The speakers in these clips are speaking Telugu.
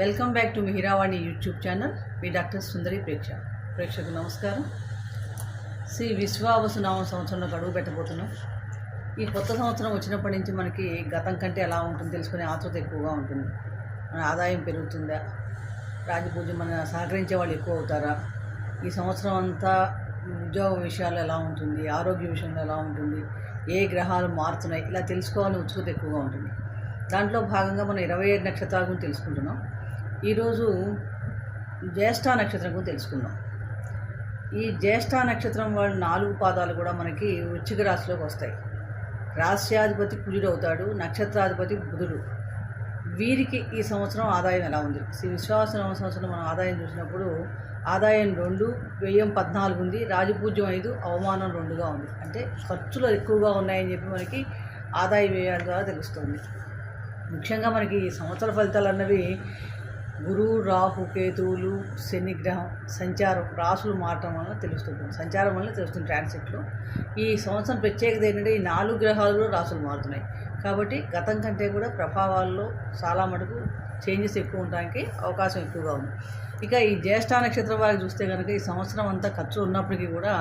Welcome back to Mihiravani YouTube channel. Me doctor Sundari ప్రేక్ష. ప్రేక్షకు నమస్కారం. శ్రీ విశ్వావసునామ సంవత్సరంలో గడువు పెట్టబోతున్నాం. ఈ కొత్త సంవత్సరం వచ్చినప్పటి నుంచి మనకి గతం కంటే ఎలా ఉంటుంది తెలుసుకునే ఆతృత ఎక్కువగా ఉంటుంది. మన ఆదాయం పెరుగుతుందా? రాజపూజ మన సహకరించే వాళ్ళు ఎక్కువ అవుతారా? ఈ సంవత్సరం అంతా ఉద్యోగ విషయాలు ఎలా ఉంటుంది? ఆరోగ్య విషయంలో ఎలా ఉంటుంది? ఏ గ్రహాలు మారుతున్నాయి? ఇలా తెలుసుకోవాలని ఉత్సుకత ఎక్కువగా ఉంటుంది. దాంట్లో భాగంగా మనం ఇరవై ఏడు నక్షత్రాల గురించి తెలుసుకుంటున్నాం. ఈరోజు జ్యేష్ఠ నక్షత్రం గురించి తెలుసుకుందాం. ఈ జ్యేష్ఠ నక్షత్రం వాళ్ళ నాలుగు పాదాలు కూడా మనకి వృచ్చిక రాశిలోకి వస్తాయి. రాశ్యాధిపతి కుజుడు అవుతాడు నక్షత్రాధిపతి బుధుడు. వీరికి ఈ సంవత్సరం ఆదాయం ఎలా ఉంది? శ్రీ విశ్వాసనామ సంవత్సరం మనం ఆదాయం చూసినప్పుడు ఆదాయం రెండు వ్యయం పద్నాలుగు ఉంది రాజపూజ్యం ఐదు అవమానం రెండుగా ఉంది. అంటే ఖర్చులు ఎక్కువగా ఉన్నాయని చెప్పి మనకి ఆదాయ వ్యయాల ద్వారా తెలుస్తుంది. ముఖ్యంగా మనకి ఈ సంవత్సర ఫలితాలు అన్నవి గురువు రాహు కేతువులు శనిగ్రహం సంచారం రాసులు మారటం వలన తెలుస్తుంది సంచారం వల్ల తెలుస్తుంది ట్రాన్సిట్లో ఈ సంవత్సరం ప్రత్యేకత ఏంటంటే ఈ నాలుగు గ్రహాలు కూడా రాసులు మారుతున్నాయి. కాబట్టి గతం కంటే కూడా ప్రభావాల్లో చాలా మటుకు చేంజెస్ ఎక్కువ ఉండడానికి అవకాశం ఎక్కువగా ఉంది. ఇక ఈ జ్యేష్ఠ నక్షత్రం వారికి చూస్తే కనుక ఈ సంవత్సరం అంతా ఖర్చు ఉన్నప్పటికీ కూడా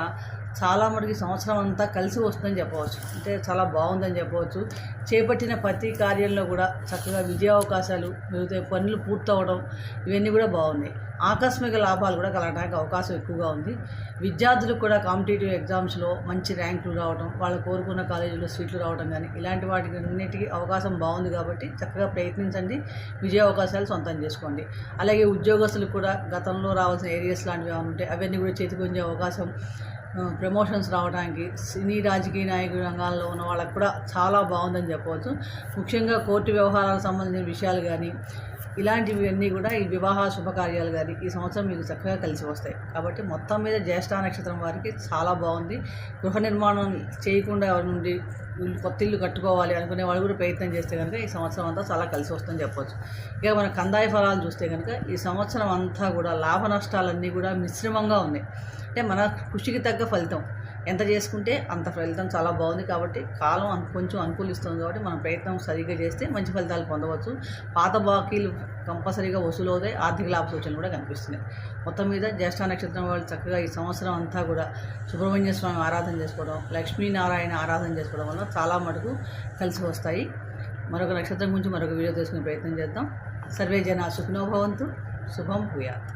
చాలా మటుకు సంవత్సరం అంతా కలిసి వస్తుందని చెప్పవచ్చు. అంటే చాలా బాగుందని చెప్పవచ్చు. చేపట్టిన ప్రతి కార్యంలో కూడా చక్కగా విజయ అవకాశాలు మిగతా పనులు పూర్తవడం ఇవన్నీ కూడా బాగున్నాయి. ఆకస్మిక లాభాలు కూడా కలగడానికి అవకాశం ఎక్కువగా ఉంది. విద్యార్థులకు కూడా కాంపిటేటివ్ ఎగ్జామ్స్లో మంచి ర్యాంకులు రావడం వాళ్ళు కోరుకున్న కాలేజీలో సీట్లు రావడం కానీ ఇలాంటి వాటికి అన్నిటికీ అవకాశం బాగుంది కాబట్టి చక్కగా ప్రయత్నించండి. విజయ అవకాశాలు సొంతం చేసుకోండి. అలాగే ఉద్యోగస్తులకు కూడా గతంలో రావాల్సిన ఏరియాస్ లాంటివి ఏమైనా ఉంటే అవన్నీ కూడా చేతికొంచే అవకాశం ప్రమోషన్స్ రావడానికి సినీ రాజకీయ నాయకుల రంగాల్లో ఉన్న వాళ్ళకి కూడా చాలా బాగుందని చెప్పవచ్చు. ముఖ్యంగా కోర్టు వ్యవహారాలకు సంబంధించిన విషయాలు కానీ ఇలాంటివి అన్నీ కూడా ఈ వివాహ శుభకార్యాలు కానీ ఈ సంవత్సరం మీకు చక్కగా కలిసి వస్తాయి. కాబట్టి మొత్తం మీద జ్యేష్ఠ నక్షత్రం వారికి చాలా బాగుంది. గృహ నిర్మాణం చేయకుండా ఎవరి నుండి కొత్త ఇల్లు కట్టుకోవాలి అనుకునే వాళ్ళు కూడా ప్రయత్నం చేస్తే కనుక ఈ సంవత్సరం అంతా చాలా కలిసి వస్తుందని చెప్పొచ్చు. ఇక మన కందాయ ఫలాలు చూస్తే కనుక ఈ సంవత్సరం అంతా కూడా లాభ నష్టాలన్నీ కూడా మిశ్రమంగా ఉన్నాయి. అంటే మన కృషికి తగ్గ ఫలితం. ఎంత చేసుకుంటే అంత ఫలితం చాలా బాగుంది కాబట్టి కాలం కొంచెం అనుకూలిస్తుంది కాబట్టి మనం ప్రయత్నం సరిగ్గా చేస్తే మంచి ఫలితాలు పొందవచ్చు. పాత బాకీలు కంపల్సరీగా వసూలు అవుతాయి ఆర్థిక లాభ సూచనలు కూడా కనిపిస్తున్నాయి. మొత్తం మీద జ్యేష్ఠ నక్షత్రం వాళ్ళు చక్కగా ఈ సంవత్సరం అంతా కూడా సుబ్రహ్మణ్య స్వామి ఆరాధన చేసుకోవడం లక్ష్మీనారాయణ ఆరాధన చేసుకోవడం వల్ల చాలా మటుకు కలిసి వస్తాయి. మరొక నక్షత్రం గురించి మరొక వీడియో తీసుకునే ప్రయత్నం చేద్దాం. సర్వే జన సుఖనోభవంతు శుభం భూయాత్.